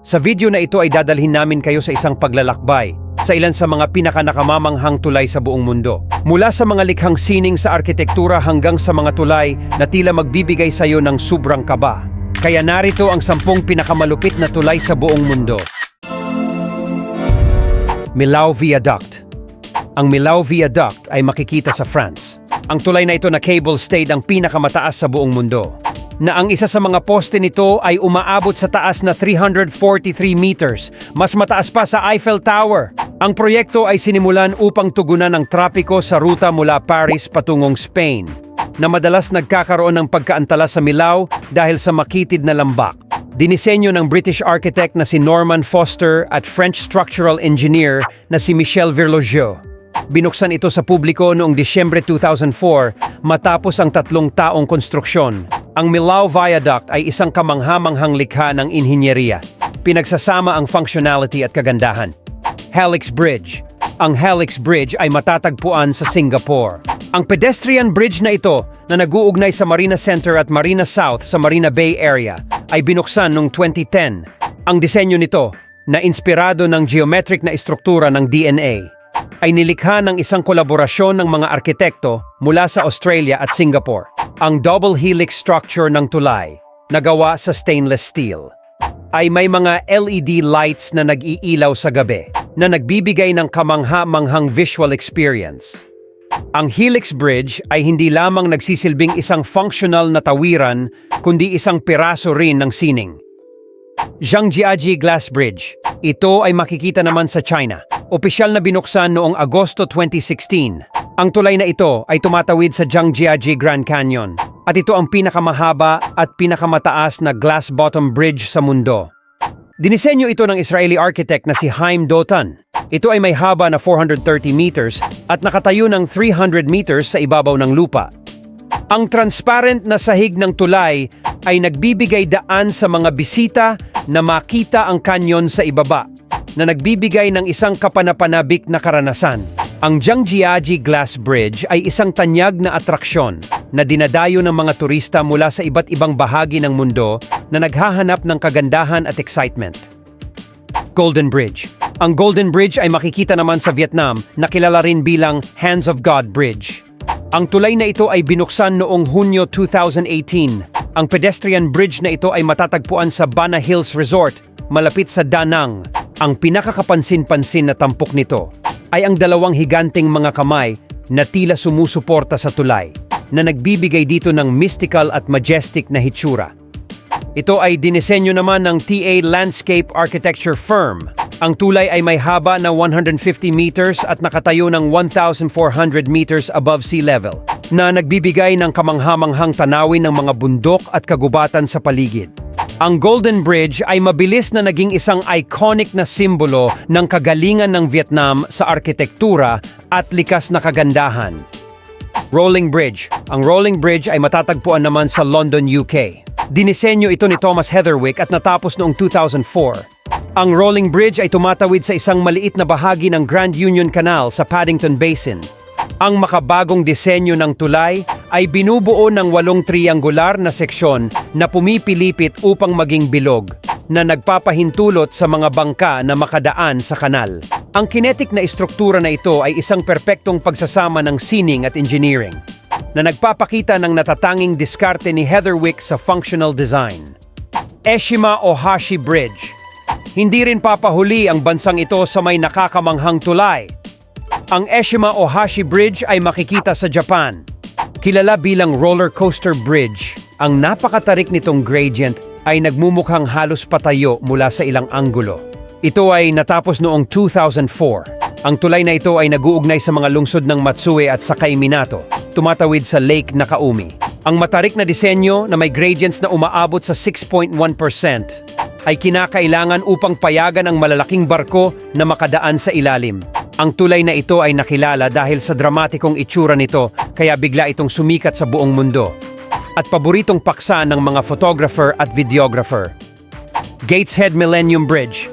Sa video na ito ay dadalhin namin kayo sa isang paglalakbay sa ilan sa mga pinakanakamamanghang tulay sa buong mundo. Mula sa mga likhang sining sa arkitektura hanggang sa mga tulay na tila magbibigay sa iyo ng sobrang kaba. Kaya narito ang sampung pinakamalupit na tulay sa buong mundo. Millau Viaduct Ang Millau Viaduct ay makikita sa France. Ang tulay na ito na cable stayed ang pinakamataas sa buong mundo. Na ang isa sa mga poste nito ay umaabot sa taas na 343 meters, mas mataas pa sa Eiffel Tower. Ang proyekto ay sinimulan upang tugunan ang trapiko sa ruta mula Paris patungong Spain, na madalas nagkakaroon ng pagkaantala sa Millau dahil sa makitid na lambak. Dinisenyo ng British architect na si Norman Foster at French structural engineer na si Michel Virlogeau. Binuksan ito sa publiko noong Disyembre 2004 matapos ang tatlong taong konstruksyon. Ang Millau Viaduct ay isang kamanghamanghang likha ng inhinyeriya. Pinagsasama ang functionality at kagandahan. Helix Bridge Ang Helix Bridge ay matatagpuan sa Singapore. Ang pedestrian bridge na ito na nag-uugnay sa Marina Center at Marina South sa Marina Bay Area ay binuksan noong 2010. Ang disenyo nito, na inspirado ng geometric na istruktura ng DNA, ay nilikha ng isang kolaborasyon ng mga arkitekto mula sa Australia at Singapore. Ang double helix structure ng tulay, nagawa sa stainless steel, ay may mga LED lights na nag-iilaw sa gabi na nagbibigay ng kamangha-manghang visual experience. Ang Helix Bridge ay hindi lamang nagsisilbing isang functional na tawiran kundi isang piraso rin ng sining. Zhangjiaji Glass Bridge. Ito ay makikita naman sa China. Opisyal na binuksan noong Agosto 2016. Ang tulay na ito ay tumatawid sa Zhangjiaji Grand Canyon at ito ang pinakamahaba at pinakamataas na glass bottom bridge sa mundo. Dinisenyo ito ng Israeli architect na si Haim Dotan. Ito ay may haba na 430 meters at nakatayo ng 300 meters sa ibabaw ng lupa. Ang transparent na sahig ng tulay ay nagbibigay daan sa mga bisita na makita ang kanyon sa ibaba, na nagbibigay ng isang kapanapanabik na karanasan. Ang Zhangjiaji Glass Bridge ay isang tanyag na atraksyon na dinadayo ng mga turista mula sa iba't ibang bahagi ng mundo na naghahanap ng kagandahan at excitement. Golden Bridge. Ang Golden Bridge ay makikita naman sa Vietnam na kilala rin bilang Hands of God Bridge. Ang tulay na ito ay binuksan noong Hunyo 2018. Ang pedestrian bridge na ito ay matatagpuan sa Bana Hills Resort, malapit sa Da Nang. Ang pinakakapansin-pansin na tampok nito ay ang dalawang higanting mga kamay na tila sumusuporta sa tulay, na nagbibigay dito ng mystical at majestic na hitsura. Ito ay dinisenyo naman ng TA Landscape Architecture Firm. Ang tulay ay may haba na 150 meters at nakatayo ng 1,400 meters above sea level, na nagbibigay ng kamanghamanghang tanawin ng mga bundok at kagubatan sa paligid. Ang Golden Bridge ay mabilis na naging isang iconic na simbolo ng kagalingan ng Vietnam sa arkitektura at likas na kagandahan. Rolling Bridge. Ang Rolling Bridge ay matatagpuan naman sa London, UK. Dinisenyo ito ni Thomas Heatherwick at natapos noong 2004. Ang Rolling Bridge ay tumatawid sa isang maliit na bahagi ng Grand Union Canal sa Paddington Basin. Ang makabagong disenyo ng tulay ay binubuo ng walong triangular na seksyon na pumipilipit upang maging bilog na nagpapahintulot sa mga bangka na makadaan sa kanal. Ang kinetic na istruktura na ito ay isang perpektong pagsasama ng sining at engineering na nagpapakita ng natatanging diskarte ni Heatherwick sa functional design. Eshima Ohashi Bridge Hindi rin papahuli ang bansang ito sa may nakakamanghang tulay. Ang Eshima Ohashi Bridge ay makikita sa Japan. Kilala bilang roller coaster bridge, ang napakatarik nitong gradient ay nagmumukhang halos patayo mula sa ilang anggulo. Ito ay natapos noong 2004. Ang tulay na ito ay naguugnay sa mga lungsod ng Matsue at Sakay Minato, tumatawid sa Lake Nakaumi. Ang matarik na disenyo na may gradients na umaabot sa 6.1% ay kinakailangan upang payagan ang malalaking barko na makadaan sa ilalim. Ang tulay na ito ay nakilala dahil sa dramatikong itsura nito kaya bigla itong sumikat sa buong mundo. At paboritong paksa ng mga photographer at videographer. Gateshead Millennium Bridge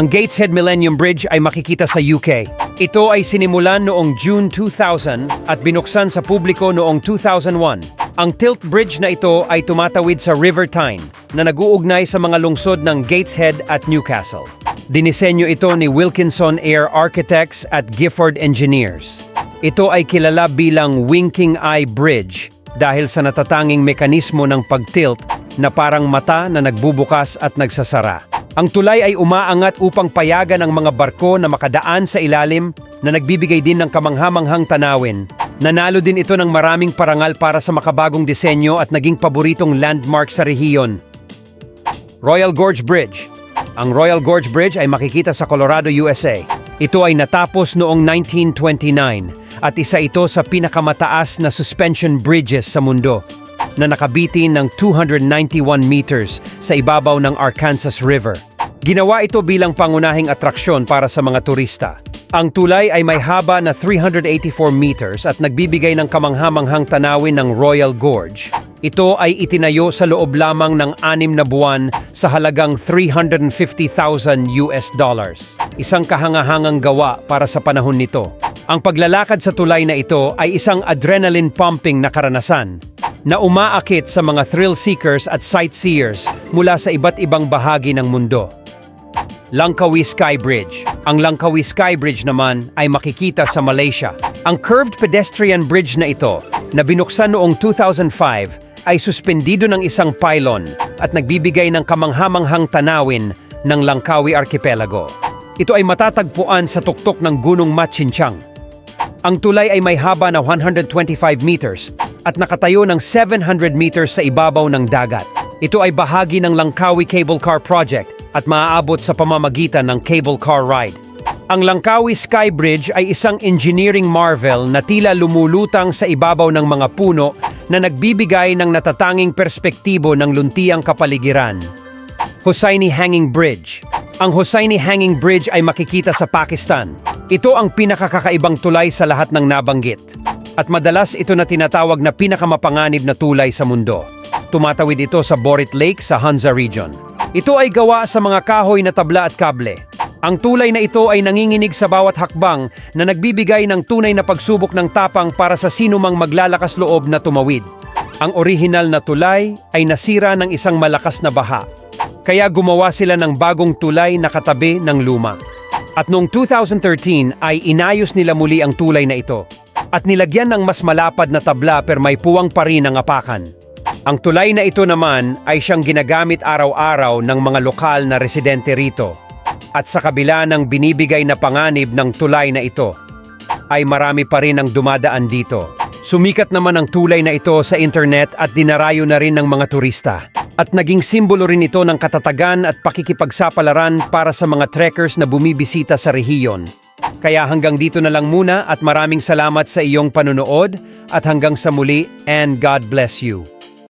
Ang Gateshead Millennium Bridge ay makikita sa UK. Ito ay sinimulan noong June 2000 at binuksan sa publiko noong 2001. Ang tilt bridge na ito ay tumatawid sa River Tyne na nag-uugnay sa mga lungsod ng Gateshead at Newcastle. Dinisenyo ito ni Wilkinson Air Architects at Gifford Engineers. Ito ay kilala bilang Winking Eye Bridge dahil sa natatanging mekanismo ng pagtilt na parang mata na nagbubukas at nagsasara. Ang tulay ay umaangat upang payagan ang mga barko na makadaan sa ilalim na nagbibigay din ng kamanghamanghang tanawin. Nanalo din ito ng maraming parangal para sa makabagong disenyo at naging paboritong landmark sa rehiyon. Royal Gorge Bridge. Ang Royal Gorge Bridge ay makikita sa Colorado, USA. Ito ay natapos noong 1929 at isa ito sa pinakamataas na suspension bridges sa mundo na nakabitin ng 291 meters sa ibabaw ng Arkansas River. Ginawa ito bilang pangunahing atraksyon para sa mga turista. Ang tulay ay may haba na 384 meters at nagbibigay ng kamanghamanghang tanawin ng Royal Gorge. Ito ay itinayo sa loob lamang ng anim na buwan sa halagang 350,000 US dollars. Isang kahangahangang gawa para sa panahon nito. Ang paglalakad sa tulay na ito ay isang adrenaline pumping na karanasan na umaakit sa mga thrill seekers at sightseers mula sa iba't ibang bahagi ng mundo. Langkawi Sky Bridge. Ang Langkawi Sky Bridge naman ay makikita sa Malaysia. Ang curved pedestrian bridge na ito, na binuksan noong 2005, ay suspendido ng isang pylon at nagbibigay ng kamanghamanghang tanawin ng Langkawi Archipelago. Ito ay matatagpuan sa tuktok ng Gunung Machinchang. Ang tulay ay may haba na 125 meters at nakatayo ng 700 meters sa ibabaw ng dagat. Ito ay bahagi ng Langkawi Cable Car Project at maaabot sa pamamagitan ng cable car ride. Ang Langkawi Sky Bridge ay isang engineering marvel na tila lumulutang sa ibabaw ng mga puno na nagbibigay ng natatanging perspektibo ng luntiang kapaligiran. Hosseini Hanging Bridge. Ang Hosseini Hanging Bridge ay makikita sa Pakistan. Ito ang pinakakakaibang tulay sa lahat ng nabanggit. At madalas ito na tinatawag na pinakamapanganib na tulay sa mundo. Tumatawid ito sa Borit Lake sa Hunza Region. Ito ay gawa sa mga kahoy na tabla at kable. Ang tulay na ito ay nanginginig sa bawat hakbang na nagbibigay ng tunay na pagsubok ng tapang para sa sinumang maglalakas loob na tumawid. Ang orihinal na tulay ay nasira ng isang malakas na baha. Kaya gumawa sila ng bagong tulay na katabi ng luma. At noong 2013 ay inayos nila muli ang tulay na ito. At nilagyan ng mas malapad na tabla per may puwang pa rin ang apakan. Ang tulay na ito naman ay siyang ginagamit araw-araw ng mga lokal na residente rito. At sa kabila ng binibigay na panganib ng tulay na ito, ay marami pa rin ang dumadaan dito. Sumikat naman ang tulay na ito sa internet at dinarayo na rin ng mga turista. At naging simbolo rin ito ng katatagan at pakikipagsapalaran para sa mga trekkers na bumibisita sa rehiyon. Kaya hanggang dito na lang muna at maraming salamat sa iyong panunood at hanggang sa muli and God bless you.